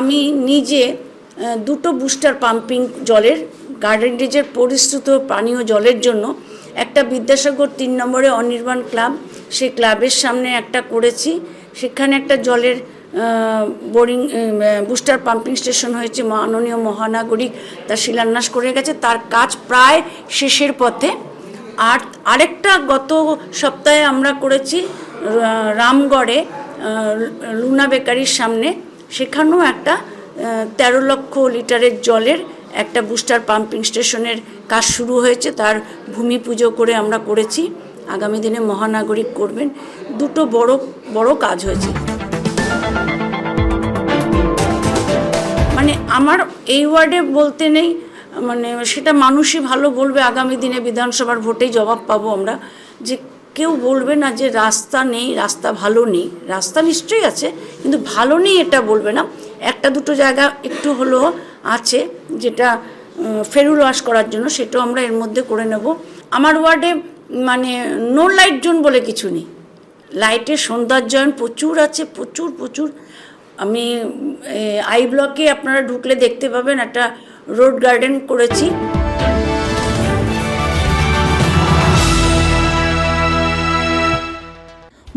আমি নিজে দুটো বুস্টার পাম্পিং জলের গার্ডেন রিজের পরিশ্রুত পানীয় জলের জন্য একটা বিদ্যাসাগর তিন নম্বরে অনির্বাণ ক্লাব সেই ক্লাবের সামনে একটা করেছি। সেখানে একটা জলের বোরিং বুস্টার পাম্পিং স্টেশন হয়েছে, মাননীয় মহানাগরিক তার শিলান্যাস করে গেছে। তার কাজ প্রায় শেষের পথে। আর আরেকটা গত সপ্তাহে আমরা করেছি রামগড়ে লুনা বেকারির সামনে। সেখানেও একটা তেরো লক্ষ লিটারের জলের একটা বুস্টার পাম্পিং স্টেশনের কাজ শুরু হয়েছে। তার ভূমি পুজো করে আমরা করেছি। আগামী দিনে মহানাগরিক করবেন। দুটো বড় বড় কাজ হয়েছে। মানে আমার এই ওয়ার্ডে বলতে নেই মানে সেটা মানুষই ভালো বলবে। আগামী দিনে বিধানসভার ভোটেই জবাব পাবো আমরা। যে কেউ বলবে না যে রাস্তা নেই, রাস্তা ভালো নেই। রাস্তা নিশ্চয়ই আছে, কিন্তু ভালো নেই এটা বলবে না। একটা দুটো জায়গা একটু হলেও আছে যেটা ফেরুল ওয়াশ করার জন্য, সেটাও আমরা এর মধ্যে করে নেব। আমার ওয়ার্ডে মানে নো লাইট জোন বলে কিছু নেই। লাইটের সৌন্দর্যায়ন প্রচুর আছে, প্রচুর প্রচুর। আমি আই ব্লকে আপনারা ঢুকলে দেখতে পাবেন একটা রোড গার্ডেন করেছি।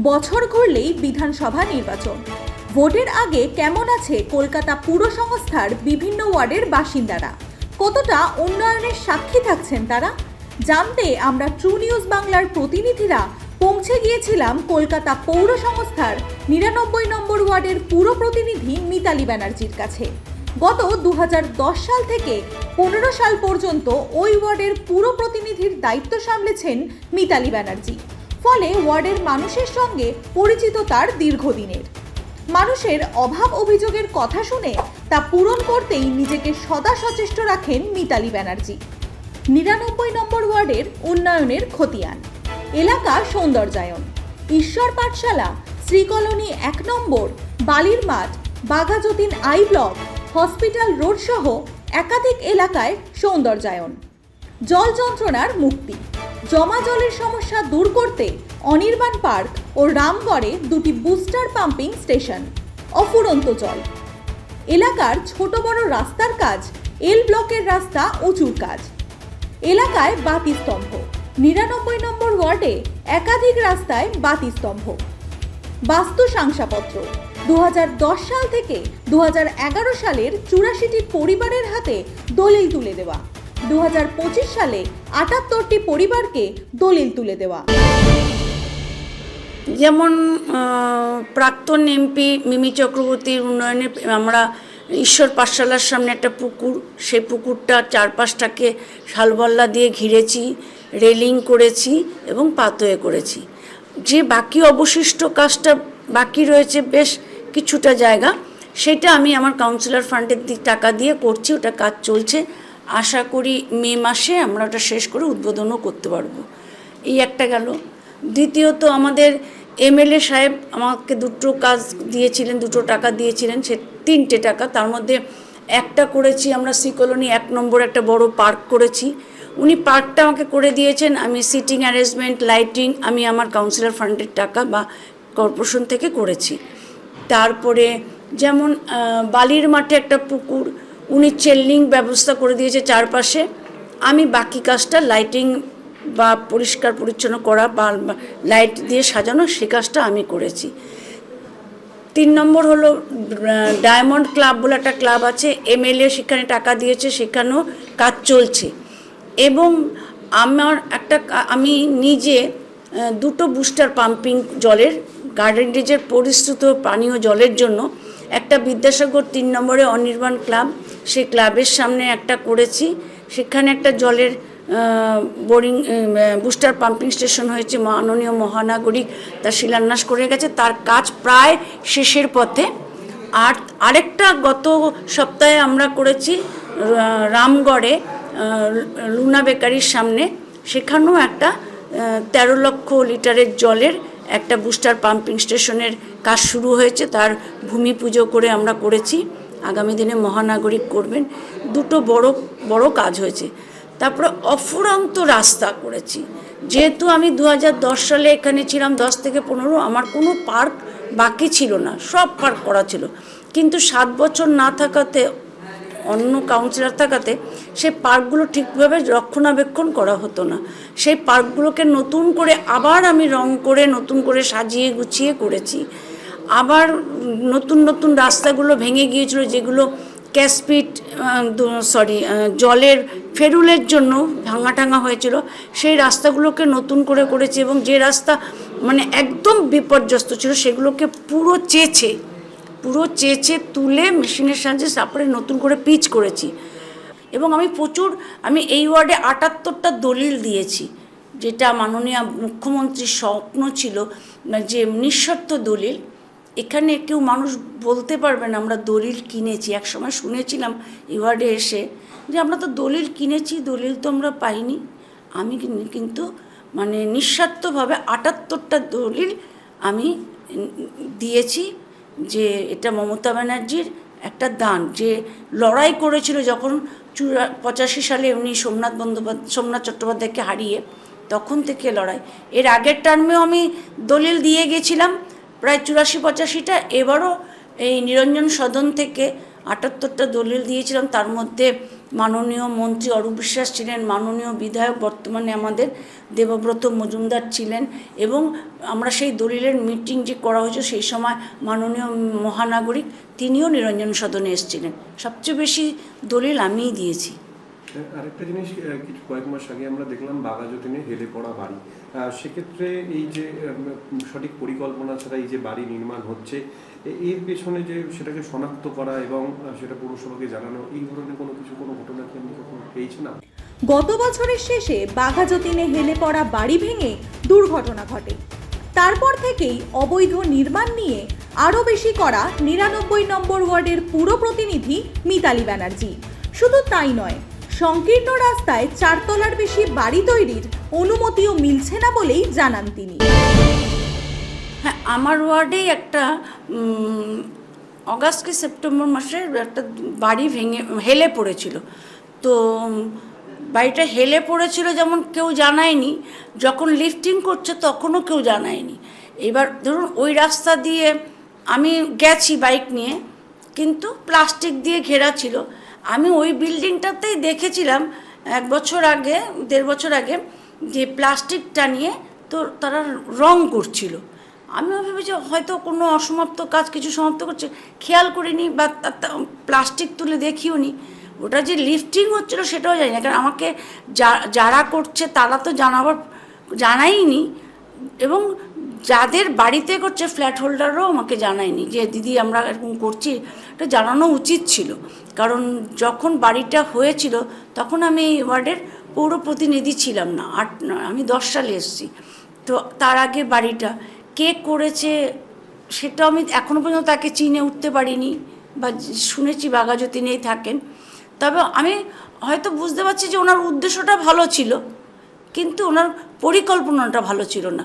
বছর ঘুরলেই বিধানসভা নির্বাচন। ভোটের আগে কেমন আছে কলকাতা পুর সংস্থার বিভিন্ন ওয়ার্ডের বাসিন্দারা? কতটা উন্নয়নের সাক্ষী থাকছেন তারা? জানতে আমরা ট্রু নিউজ বাংলার প্রতিনিধিরা পৌঁছে গিয়েছিলাম কলকাতা পৌর সংস্থার নিরানব্বই নম্বর ওয়ার্ডের পুর প্রতিনিধি মিতালি ব্যানার্জির কাছে। গত দু হাজার দশ সাল থেকে পনেরো সাল পর্যন্ত ওই ওয়ার্ডের পুর প্রতিনিধির দায়িত্ব সামলেছেন মিতালি ব্যানার্জি। ফলে ওয়ার্ডের মানুষের সঙ্গে পরিচিত তার দীর্ঘদিনের। মানুষের অভাব অভিযোগের কথা শুনে তা পূরণ করতেই নিজেকে সদা সচেষ্ট রাখেন মিতালি ব্যানার্জি। নিরানব্বই নম্বর ওয়ার্ডের উন্নয়নের খতিয়ান। এলাকা সৌন্দর্যায়ন। ঈশ্বর পাঠশালা, শ্রীকলোনি এক নম্বর, বালির মাঠ, Baghajatin I block, hospital road সহ একাধিক এলাকায় সৌন্দর্যায়ন। জল যন্ত্রণার মুক্তি। জমা জলের সমস্যা দূর করতে অনির্বাণ পার্ক ও রামগড়ে দুটি বুস্টার পাম্পিং স্টেশন, অফুরন্ত জল। এলাকার ছোট বড় রাস্তার কাজ, এল ব্লকের রাস্তা উঁচুর কাজ। এলাকায় বাতিস্তম্ভ নিরানব্বই নম্বর ওয়ার্ডে একাধিক রাস্তায় বাতিস্তম্ভ বাস্তু শংসাপত্র দু সাল থেকে দু হাজার এগারো সালের চুরাশিটি পরিবারের হাতে দলিল তুলে দেওয়া। দু হাজার পঁচিশ সালে আটাত্তরটি পরিবারকে দলিল তুলে দেওয়া। যেমন প্রাক্তন এমপি মিমি চক্রবর্তীর উন্নয়নে আমরা ঈশ্বর পাঠশালার সামনে একটা পুকুর, সেই পুকুরটা চারপাশটাকে শালবল্লা দিয়ে ঘিরেছি, রেলিং করেছি এবং পাতয়ে করেছি। যে বাকি অবশিষ্ট কাজটা বাকি রয়েছে বেশ কিছুটা জায়গা, সেটা আমি আমার কাউন্সিলর ফান্ডের দিক টাকা দিয়ে করছি, ওটা কাজ চলছে। আশা করি মে মাসে আমরা ওটা শেষ করে উদ্বোধনও করতে পারব। এই একটা গেল। দ্বিতীয়ত আমাদের এমএলএ সাহেব আমাকে দুটো কাজ দিয়েছিলেন, দুটো টাকা দিয়েছিলেন, সে তিনটে টাকা। তার মধ্যে একটা করেছি আমরা সি কলোনি এক নম্বর একটা বড় পার্ক করেছি। উনি পার্কটা আমাকে করে দিয়েছেন। আমি সিটিং অ্যারেঞ্জমেন্ট, লাইটিং, আমি আমার কাউন্সিলর ফান্ডের টাকা বা কর্পোরেশন থেকে করেছি। তারপরে যেমন বালির মাঠে একটা পুকুর উনি চেল্লিং ব্যবস্থা করে দিয়েছে চারপাশে। আমি বাকি কাজটা লাইটিং বা পরিষ্কার পরিচ্ছন্ন করা বা লাইট দিয়ে সাজানো, সে কাজটা আমি করেছি। তিন নম্বর হলো ডায়মন্ড ক্লাব বলে একটা ক্লাব আছে, এমএলএ সেখানে টাকা দিয়েছে, সেখানেও কাজ চলছে। এবং আমার একটা আমি নিজে দুটো বুস্টার পাম্পিং জলের গার্ডেন রিজের পরিশ্রুত পানীয় জলের জন্য একটা বিদ্যাসাগর তিন নম্বরে অনির্বাণ ক্লাব, সেই ক্লাবের সামনে একটা করেছি। সেখানে একটা জলের বোরিং বুস্টার পাম্পিং স্টেশন হয়েছে, মাননীয় মহানাগরিক তার শিলান্যাস করে গেছে। তার কাজ প্রায় শেষের পথে। আর আরেকটা গত সপ্তাহে আমরা করেছি রামগড়ে লুনা বেকারির সামনে। সেখানেও একটা তেরো লক্ষ লিটারের জলের একটা বুস্টার পাম্পিং স্টেশনের কাজ শুরু হয়েছে, তার ভূমি পুজো করে আমরা করেছি। আগামী দিনে মহানাগরিক করবেন। দুটো বড় বড় কাজ হয়েছে। তারপরে অফুরন্ত রাস্তা করেছি। যেহেতু আমি দু হাজার দশ সালে এখানে ছিলাম, দশ থেকে পনেরো, আমার কোনো পার্ক বাকি ছিল না। সব পার্ক করা ছিল। কিন্তু সাত বছর না থাকাতে অন্য কাউন্সিলর থাকাতে সেই পার্কগুলো ঠিকভাবে রক্ষণাবেক্ষণ করা হতো না। সেই পার্কগুলোকে নতুন করে আবার আমি রং করে, নতুন করে সাজিয়ে গুছিয়ে করেছি। আবার নতুন নতুন রাস্তাগুলো ভেঙে গিয়েছিল যেগুলো ক্যাসপিট সরি জলের ফেরুলের জন্য ভাঙা টাঙা হয়েছিল। সেই রাস্তাগুলোকে নতুন করে করেছি এবং যে রাস্তা মানে একদম বিপর্যস্ত ছিল সেগুলোকে পুরো চেয়েছে পুরো চেঁচে তুলে মেশিনের সাহায্যে তারপরে নতুন করে পিচ করেছি। এবং আমি প্রচুর, আমি এই ওয়ার্ডে আটাত্তরটা দলিল দিয়েছি। যেটা মাননীয় মুখ্যমন্ত্রীর স্বপ্ন ছিল যে নিঃশর্ত দলিল। এখানে কেউ মানুষ বলতে পারবে না, আমরা দলিল কিনেছি। একসময় শুনেছিলাম এই ওয়ার্ডে এসে যে, আমরা তো দলিল কিনেছি, দলিল তো আমরা পাইনি। আমি কিন- কিন্তু মানে নিঃস্বার্থভাবে আটাত্তরটা দলিল আমি দিয়েছি। যে এটা মমতা ব্যানার্জির একটা দান, যে লড়াই করেছিল যখন চুরা পঁচাশি সালে উনি সোমনাথ বন্দ্যোপাধ্যায় সোমনাথ চট্টোপাধ্যায়কে হারিয়ে, তখন থেকে লড়াই। এর আগের টার্মেও আমি দলিল দিয়ে গেছিলাম, প্রায় চুরাশি পঁচাশিটা, এবারও এই নিরঞ্জন সদন থেকে আটাত্তরটা দলিল দিয়েছিলাম, তার মধ্যে মাননীয় মন্ত্রী অরূপ বিশ্বাস ছিলেন, মাননীয় বিধায়ক বর্তমানে আমাদের দেবব্রত মজুমদার ছিলেন এবং আমরা সেই দলিলের মিটিং যে করা হয়েছে সেই সময় মাননীয় মহানাগরিক তিনিও নিরঞ্জন সদনে এসেছিলেন। সবচেয়ে বেশি দলিল আমিই দিয়েছি। আরেকটা জিনিস কিছু কয়েক মাস আগে আমরা দেখলাম বাগাযতীনে হেলে পড়া বাড়ি। সেক্ষেত্রে এই যে সঠিক পরিকল্পনা ছাড়া এই যে বাড়ি নির্মাণ হচ্ছে এর পেছনে যে সেটাকে শনাক্ত করা এবং সেটা পৌরসভাকে জানানো, এই ধরনের কোনো কিছু, কোনো ঘটনা কি আপনি কখনো পেয়েছেন না গত বছরের শেষে বাঘাযতীনে হেলে পড়া বাড়ি ভেঙে দুর্ঘটনা ঘটে। তারপর থেকেই অবৈধ নির্মাণ নিয়ে আরও বেশি করা নিরানব্বই নম্বর ওয়ার্ডের পুরো প্রতিনিধি মিতালি ব্যানার্জি। শুধু তাই নয় সংকীর্ণ রাস্তায় চারতলার বেশি বাড়ি তৈরির অনুমতিও মিলছে না বলেই জানান তিনি। হ্যাঁ আমার ওয়ার্ডেই একটা অগাস্ট কি সেপ্টেম্বর মাসে একটা বাড়ি ভেঙে, হেলে পড়েছিল। তো বাড়িটা হেলে পড়েছিল যেমন কেউ জানায়নি, যখন লিফটিং করছে তখনও কেউ জানায়নি। এবার ধরুন ওই রাস্তা দিয়ে আমি গেছি বাইক নিয়ে, কিন্তু প্লাস্টিক দিয়ে ঘেরা ছিল। আমি ওই বিল্ডিংটাতেই দেখেছিলাম এক বছর আগে, দেড় বছর আগে, যে প্লাস্টিকটা নিয়ে তো তারা রং করছিল। আমিও ভেবেছি হয়তো কোনো অসমাপ্ত কাজ কিছু সমাপ্ত করছে। খেয়াল করিনি বা প্লাস্টিক তুলে দেখিও নি। ওটা যে লিফটিং হচ্ছিল সেটাও জানি না, কারণ আমাকে যারা করছে তারা তো জানাবার, জানাইনি। এবং যাদের বাড়িতে করছে ফ্ল্যাট হোল্ডারও আমাকে জানায়নি যে, দিদি, আমরা এরকম করছি। এটা জানানো উচিত ছিল। কারণ যখন বাড়িটা হয়েছিল, তখন আমি এই ওয়ার্ডের পৌর প্রতিনিধি ছিলাম না। আট, আমি দশ সালে এসেছি। তো তার আগে বাড়িটা কে করেছে, সেটা আমি এখনও পর্যন্ত তাকে চিনে উঠতে পারিনি বা শুনেছি, বাঘাযতীনেই নেই থাকেন। তবে আমি হয়তো বুঝতে পারছি যে, ওনার উদ্দেশ্যটা ভালো ছিল, কিন্তু ওনার পরিকল্পনাটা ভালো ছিল না।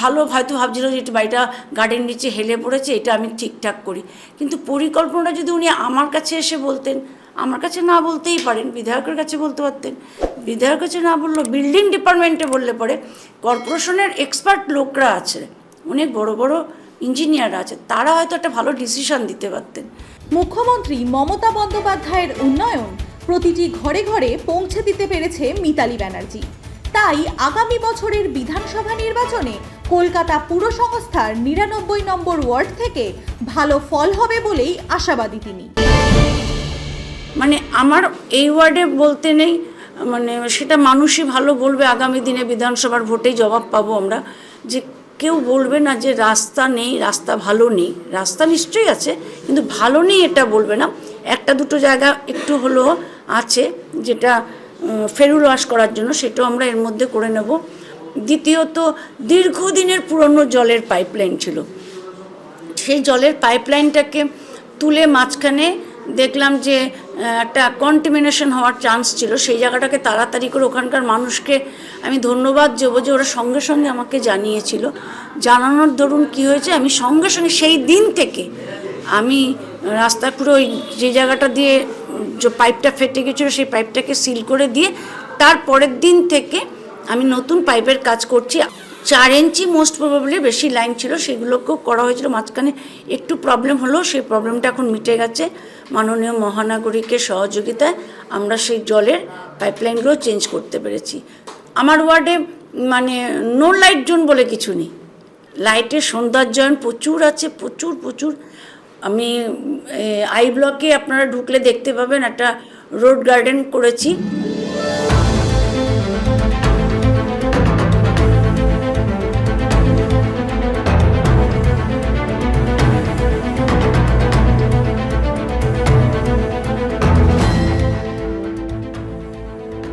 ভালো হয়তো ভাবছিল যে একটু বাড়িটা গার্ডেন নিচে হেলে পড়েছে, এটা আমি ঠিকঠাক করি। কিন্তু পরিকল্পনাটা যদি উনি আমার কাছে এসে বলতেন, আমার কাছে না বলতেই পারেন, বিধায়কের কাছে বলতে পারতেন। বিধায়কের কাছে না বলল বিল্ডিং ডিপার্টমেন্টে বললে পরে কর্পোরেশনের এক্সপার্ট লোকরা আছে, অনেক বড় বড় ইঞ্জিনিয়ার আছে, তারা হয়তো একটা ভালো ডিসিশন দিতে পারতেন। মুখ্যমন্ত্রী মমতা বন্দ্যোপাধ্যায়ের উন্নয়ন প্রতিটি ঘরে ঘরে পৌঁছে দিতে পেরেছে মিতালি ব্যানার্জি। তাই আগামী বছরের বিধানসভা নির্বাচনে কলকাতা পুর সংস্থার নিরানব্বই নম্বর ওয়ার্ড থেকে ভালো ফল হবে বলেই আশাবাদী তিনি। মানে আমার এই ওয়ার্ডে বলতে নেই মানে সেটা মানুষই ভালো বলবে, আগামী দিনে বিধানসভার ভোটেই জবাব পাবো আমরা। যে কেউ বলবে না যে রাস্তা নেই, রাস্তা ভালো নেই। রাস্তা নিশ্চয়ই আছে, কিন্তু ভালো নেই এটা বলবে না। একটা দুটো জায়গা একটু হলেও আছে, যেটা ফেরুল ওয়াশ করার জন্য, সেটাও আমরা এর মধ্যে করে নেব। দ্বিতীয়ত, দীর্ঘদিনের পুরনো জলের পাইপলাইন ছিল। সেই জলের পাইপলাইনটাকে তুলে মাঝখানে দেখলাম যে একটা কন্টিমিনেশন হওয়ার চান্স ছিল। সেই জায়গাটাকে তাড়াতাড়ি করে ওখানকার মানুষকে আমি ধন্যবাদ দেবো যে ওরা সঙ্গে সঙ্গে আমাকে জানিয়েছিল। জানানোর দরুন কি হয়েছে, আমি সঙ্গে সঙ্গে সেই দিন থেকে আমি রাস্তা পুরো ওই যে জায়গাটা দিয়ে যে পাইপটা ফেটে গেছিল সেই পাইপটাকে সিল করে দিয়ে তার পরের দিন থেকে আমি নতুন পাইপের কাজ করছি। চার ইঞ্চি মোস্ট প্রবাবলি বেশি লাইন ছিল, সেগুলোকেও করা হয়েছিল। মাঝখানে একটু প্রবলেম হলো সেই প্রবলেমটা এখন মিটে গেছে। মাননীয় মহানাগরিকের সহযোগিতায় আমরা সেই জলের পাইপলাইনগুলো চেঞ্জ করতে পেরেছি। আমার ওয়ার্ডে মানে নো লাইট জোন বলে কিছু নেই। লাইটের সৌন্দর্যায়ন প্রচুর আছে, প্রচুর প্রচুর। আমি আই ব্লকে আপনারা ঢুকলে দেখতে পাবেন একটা রোড গার্ডেন করেছি।